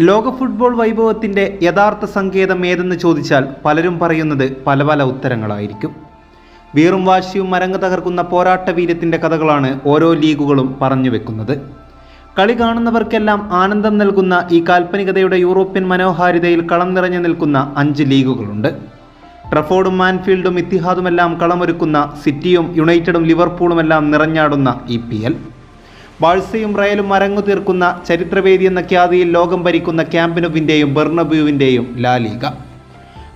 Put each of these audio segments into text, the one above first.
ലോക ഫുട്ബോൾ വൈഭവത്തിന്റെ യഥാർത്ഥ സങ്കേതം ഏതെന്ന് ചോദിച്ചാൽ പലരും പറയുന്നത് പല പല ഉത്തരങ്ങളായിരിക്കും. വീറും വാശിയും മരങ്ങ് തകർക്കുന്ന പോരാട്ട വീര്യത്തിന്റെ കഥകളാണ് ഓരോ ലീഗുകളും പറഞ്ഞു വെക്കുന്നത്. കളി കാണുന്നവർക്കെല്ലാം ആനന്ദം നൽകുന്ന ഈ കാൽപ്പനികതയുടെ യൂറോപ്യൻ മനോഹാരിതയിൽ കളം നിറഞ്ഞു നിൽക്കുന്ന അഞ്ച് ലീഗുകളുണ്ട്. ട്രഫോർഡും മാൻഫീൽഡും ഇത്തിഹാദുമെല്ലാം കളമൊരുക്കുന്ന സിറ്റിയും യുണൈറ്റഡും ലിവർപൂളുമെല്ലാം നിറഞ്ഞാടുന്ന ഇ പി എൽ. ബാഴ്സയും റയലും അരങ്ങു തീർക്കുന്ന ചരിത്രവേദി എന്ന ഖ്യാതിയിൽ ലോകം ഭരിക്കുന്ന ക്യാമ്പിനുവിന്റെയും ബെർണബ്യൂവിന്റെയും ലാ ലീഗ.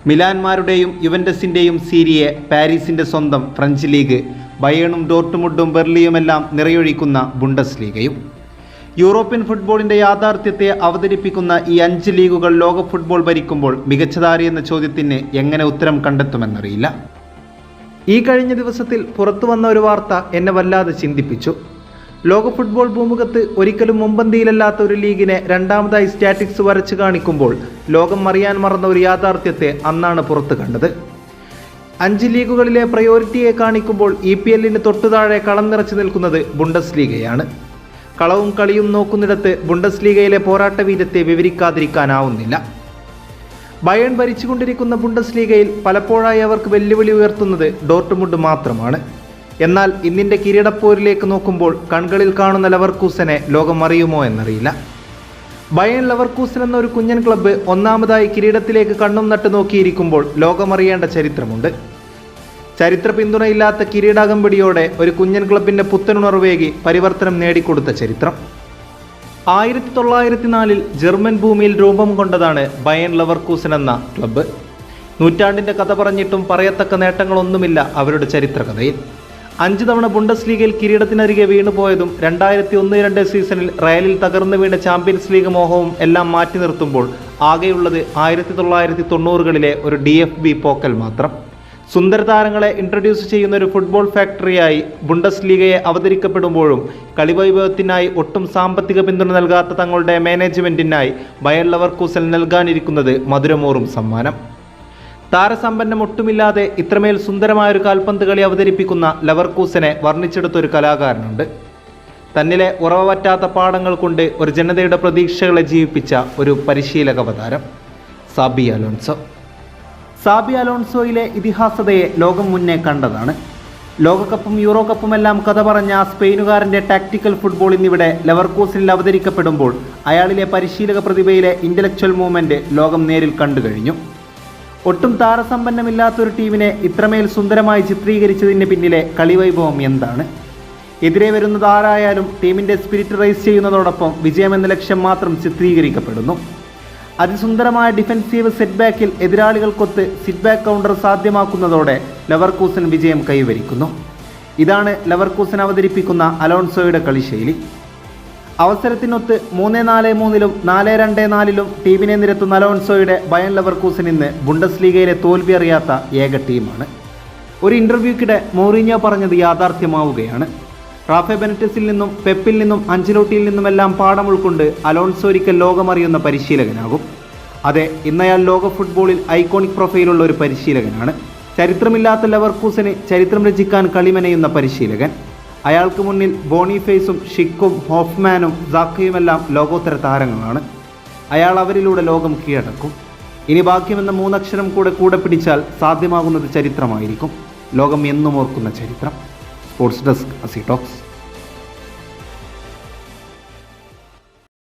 മിലാൻമാരുടെയും യുവൻഡസിന്റെയും സീരിയെ പാരീസിന്റെ സ്വന്തം ഫ്രഞ്ച് ലീഗ് ബയേണും ഡോർട്ട്മുഡും ബെർലിയുമെല്ലാം നിറയൊഴിക്കുന്ന ബുണ്ടസ് ലീഗയും യൂറോപ്യൻ ഫുട്ബോളിന്റെ യാഥാർത്ഥ്യത്തെ അവതരിപ്പിക്കുന്ന ഈ അഞ്ച് ലീഗുകൾ ലോക ഫുട്ബോൾ ഭരിക്കുമ്പോൾ എന്ന ചോദ്യത്തിന് എങ്ങനെ ഉത്തരം കണ്ടെത്തുമെന്നറിയില്ല. ഈ കഴിഞ്ഞ ദിവസത്തിൽ പുറത്തു വന്ന ഒരു വാർത്ത എന്നെ വല്ലാതെ ചിന്തിപ്പിച്ചു. ലോക ഫുട്ബോൾ ഭൂമുഖത്ത് ഒരിക്കലും മുമ്പന്തിയിലല്ലാത്ത ഒരു ലീഗിനെ രണ്ടാമതായി സ്റ്റാറ്റിക്സ് വരച്ച് കാണിക്കുമ്പോൾ ലോകം അറിയാൻ മറന്ന ഒരു യാഥാർത്ഥ്യത്തെ അന്നാണ് പുറത്തു കണ്ടത്. അഞ്ച് ലീഗുകളിലെ പ്രയോറിറ്റിയെ കാണിക്കുമ്പോൾ ഇ പി എല്ലിന് തൊട്ടുതാഴെ കളം നിറച്ചു നിൽക്കുന്നത് ബുണ്ടസ് ലീഗയാണ് കളവും കളിയും നോക്കുന്നിടത്ത് ബുണ്ടസ് ലീഗയിലെ പോരാട്ട വീര്യത്തെ വിവരിക്കാതിരിക്കാനാവുന്നില്ല. ബയൺ ഭരിച്ചുകൊണ്ടിരിക്കുന്ന ബുണ്ടസ് ലീഗയിൽ പലപ്പോഴായി അവർക്ക് വെല്ലുവിളി ഉയർത്തുന്നത് ഡോർട്ട്മുണ്ട് മാത്രമാണ്. എന്നാൽ ഇന്നിന്റെ കിരീടപ്പോരിലേക്ക് നോക്കുമ്പോൾ കൺകളിൽ കാണുന്ന ലവർക്കൂസനെ ലോകം അറിയുമോ എന്നറിയില്ല. ബയൺ ലവർക്കൂസൻ എന്നൊരു കുഞ്ഞൻ ക്ലബ്ബ് ഒന്നാമതായി കിരീടത്തിലേക്ക് കണ്ണും നട്ട് നോക്കിയിരിക്കുമ്പോൾ ലോകമറിയേണ്ട ചരിത്രമുണ്ട്. ചരിത്ര പിന്തുണയില്ലാത്ത കിരീടാകമ്പടിയോടെ ഒരു കുഞ്ഞൻ ക്ലബിന്റെ പുത്തനുണർവേകി പരിവർത്തനം നേടിക്കൊടുത്ത ചരിത്രം. ആയിരത്തി തൊള്ളായിരത്തി നാലിൽ ജർമ്മൻ ഭൂമിയിൽ രൂപം കൊണ്ടതാണ് ബയൺ ലവർക്കൂസൻ എന്ന ക്ലബ്ബ്. നൂറ്റാണ്ടിന്റെ കഥ പറഞ്ഞിട്ടും പറയത്തക്ക നേട്ടങ്ങളൊന്നുമില്ല അവരുടെ ചരിത്രകഥയിൽ. അഞ്ച് തവണ ബുണ്ടസ് ലീഗിൽ കിരീടത്തിനരികെ വീണുപോയതും രണ്ടായിരത്തി ഒന്ന് രണ്ട് സീസണിൽ റയലിൽ തകർന്നു വീണ ചാമ്പ്യൻസ് ലീഗ് മോഹവും എല്ലാം മാറ്റി നിർത്തുമ്പോൾ ആകെയുള്ളത് ആയിരത്തി തൊള്ളായിരത്തി തൊണ്ണൂറുകളിലെ ഒരു ഡി എഫ് ബി പോക്കൽ മാത്രം. സുന്ദര താരങ്ങളെ ഇൻട്രൊഡ്യൂസ് ചെയ്യുന്ന ഒരു ഫുട്ബോൾ ഫാക്ടറിയായി ബുണ്ടസ് ലീഗയെ അവതരിക്കപ്പെടുമ്പോഴും കളിവൈഭവത്തിനായി ഒട്ടും സാമ്പത്തിക പിന്തുണ നൽകാത്ത തങ്ങളുടെ മാനേജ്മെന്റിനായി ബയർ ലവർക്കൂസൽ നൽകാനിരിക്കുന്നത് മധുരമോറും സമ്മാനം. താരസമ്പന്നം ഒട്ടുമില്ലാതെ ഇത്രമേൽ സുന്ദരമായ ഒരു കാൽപന്ത് കളി അവതരിപ്പിക്കുന്ന ലവർക്കൂസനെ വർണിച്ചെടുത്തൊരു കലാകാരനുണ്ട്. തന്നിലെ ഉറവ പറ്റാത്ത പാഠങ്ങൾ കൊണ്ട് ഒരു ജനതയുടെ പ്രതീക്ഷകളെ ജീവിപ്പിച്ച ഒരു പരിശീലക അവതാരം സാബി അലോൺസോ. സാബി അലോൺസോയിലെ ഇതിഹാസതയെ ലോകം മുന്നേ കണ്ടതാണ്. ലോകകപ്പും യൂറോ കപ്പുമെല്ലാം കഥ പറഞ്ഞ സ്പെയിനുകാരന്റെ ടാക്ടിക്കൽ ഫുട്ബോൾ ഇന്നിവിടെ ലെവർക്കൂസിനിൽ അവതരിക്കപ്പെടുമ്പോൾ അയാളിലെ പരിശീലക പ്രതിഭയിലെ ഇന്റലക്ച്വൽ മൂവ്മെന്റ് ലോകം നേരിൽ കണ്ടു കഴിഞ്ഞു ഒട്ടും താരസമ്പന്നമില്ലാത്ത ഒരു ടീമിനെ ഇത്രമേൽ സുന്ദരമായി ചിത്രീകരിച്ചതിന് പിന്നിലെ കളിവൈഭവം എന്താണ്? എതിരെ വരുന്നത് ആരായാലും ടീമിന്റെ സ്പിരിറ്റ് റൈസ് ചെയ്യുന്നതോടൊപ്പം വിജയമെന്ന ലക്ഷ്യം മാത്രം ചിത്രീകരിക്കപ്പെടുന്നു. അതിസുന്ദരമായ ഡിഫൻസീവ് സെറ്റ് ബാക്കിൽ എതിരാളികൾക്കൊത്ത് സിറ്റ് ബാക്ക് കൗണ്ടർ സാധ്യമാക്കുന്നതോടെ ലവർകൂസൻ വിജയം കൈവരിക്കുന്നു. ഇതാണ് ലവർകൂസൻ അവതരിപ്പിക്കുന്ന അലോൺസോയുടെ കളിശൈലി. അവസരത്തിനൊത്ത് മൂന്ന് നാല് മൂന്നിലും നാല് രണ്ട് നാലിലും ടീമിനെ നിരത്തുന്ന അലോൺസോയുടെ ബയൻ ലെവർകൂസൻ ഇന്ന് ബുണ്ടസ് ലീഗയിലെ തോൽവി അറിയാത്ത ഏക ടീമാണ്. ഒരു ഇന്റർവ്യൂക്കിടെ മോറിഞ്ഞോ പറഞ്ഞത് യാഥാർത്ഥ്യമാവുകയാണ്. റാഫെ ബെനറ്റസിൽ നിന്നും പെപ്പിൽ നിന്നും അഞ്ചലോട്ടിയിൽ നിന്നുമെല്ലാം പാഠം ഉൾക്കൊണ്ട് അലോൺസോ ഒരിക്കൽ ലോകമറിയുന്ന പരിശീലകനാകും. അതെ ഇന്നയാൾ ലോക ഫുട്ബോളിൽ ഐക്കോണിക് പ്രൊഫൈലുള്ള ഒരു പരിശീലകനാണ്. ചരിത്രമില്ലാത്ത ലെവർക്കൂസന് ചരിത്രം രചിക്കാൻ കളിമനയുന്ന പരിശീലകൻ. അയാൾക്ക് മുന്നിൽ ബോണിഫേസും ഷിക്കും ഹോഫ്മാനും സാക്കയുമെല്ലാം ലോകോത്തര താരങ്ങളാണ്. അയാൾ അവരിലൂടെ ലോകം കീഴടക്കും. ഇനി ബാക്കിയെന്ന മൂന്നക്ഷരം കൂടെ കൂടെ പിടിച്ചാൽ സാധ്യമാകുന്നത് ചരിത്രമായിരിക്കും. ലോകം എന്നും ഓർക്കുന്ന ചരിത്രം. സ്പോർട്സ് ഡെസ്ക് അസി ടോക്സ്.